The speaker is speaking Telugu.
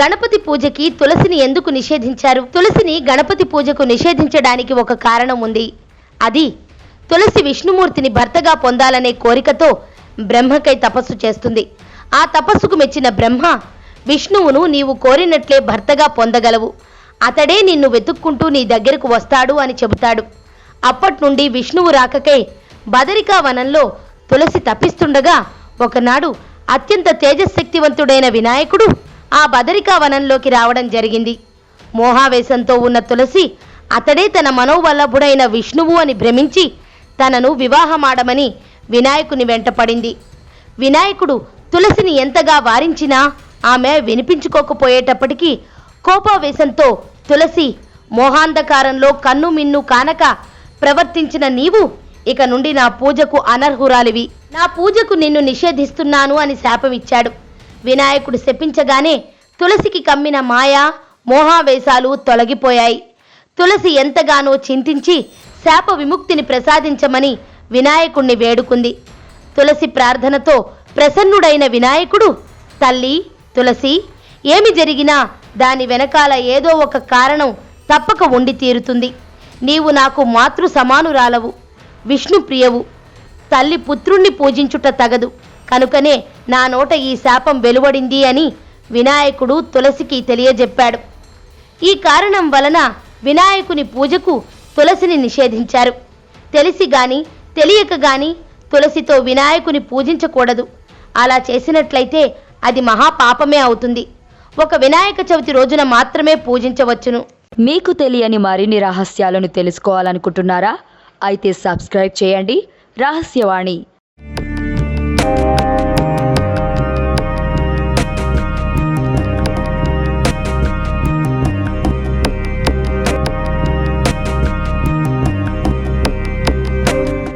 గణపతి పూజకి తులసిని ఎందుకు నిషేధించారు? తులసిని గణపతి పూజకు నిషేధించడానికి ఒక కారణం ఉంది. అది తులసి విష్ణుమూర్తిని భర్తగా పొందాలనే కోరికతో బ్రహ్మకై తపస్సు చేస్తుంది. ఆ తపస్సుకు మెచ్చిన బ్రహ్మ విష్ణువును నీవు కోరినట్లే భర్తగా పొందగలవు. అతడే నిన్ను వెతుక్కుంటూ నీ దగ్గరకు వస్తాడు అని చెబుతాడు. అప్పటి నుండి విష్ణువు రాకకై బదరికా వనంలో తులసి తప్పిస్తుండగా ఒకనాడు అత్యంత తేజశక్తివంతుడైన వినాయకుడు ఆ బదరికా వనంలోకి రావడం జరిగింది. మోహావేశంతో ఉన్న తులసి అతడే తన మనోవల్లభుడైన విష్ణువు అని భ్రమించి తనను వివాహమాడమని వినాయకుని వెంటపడింది వినాయకుడు తులసిని ఎంతగా వారించినా ఆమె వినిపించుకోకపోయేటప్పటికీ కోపావేశంతో తులసి మోహాంధకారంలో కన్ను మిన్ను కానక ప్రవర్తించిన నీవు ఇక నుండి నా పూజకు అనర్హురాలివి. నా పూజకు నిన్ను నిషేధిస్తున్నాను అని శాపమిచ్చాడు. వినాయకుడు శపించగానే తులసికి కమ్మిన మాయ మోహావేశాలు తొలగిపోయాయి. తులసి ఎంతగానో చింతించి శాప విముక్తిని ప్రసాదించమని వినాయకుణ్ణి వేడుకుంది. తులసి ప్రార్థనతో ప్రసన్నుడైన వినాయకుడు తల్లి తులసి ఏమి జరిగినా దాని వెనకాల ఏదో ఒక కారణం తప్పక ఉండి తీరుతుంది. నీవు నాకు మాతృ సమానురాలవు విష్ణు ప్రియవు తల్లి పుత్రుణ్ణి పూజించుట తగదు. కనుకనే నా నోట ఈ శాపం వెలువడింది అని వినాయకుడు తులసికి తెలియజెప్పాడు. ఈ కారణం వలన వినాయకుని పూజకు తులసిని నిషేధించారు. తెలిసి గాని తెలియక గాని తులసితో వినాయకుని పూజించకూడదు. అలా చేసినట్లయితే అది మహాపాపమే అవుతుంది. ఒక వినాయక చవితి రోజున మాత్రమే పూజించవచ్చును. మీకు తెలియని మరిన్ని రహస్యాలను తెలుసుకోవాలనుకుంటున్నారా? అయితే సబ్స్క్రైబ్ చేయండి. రహస్యవాణి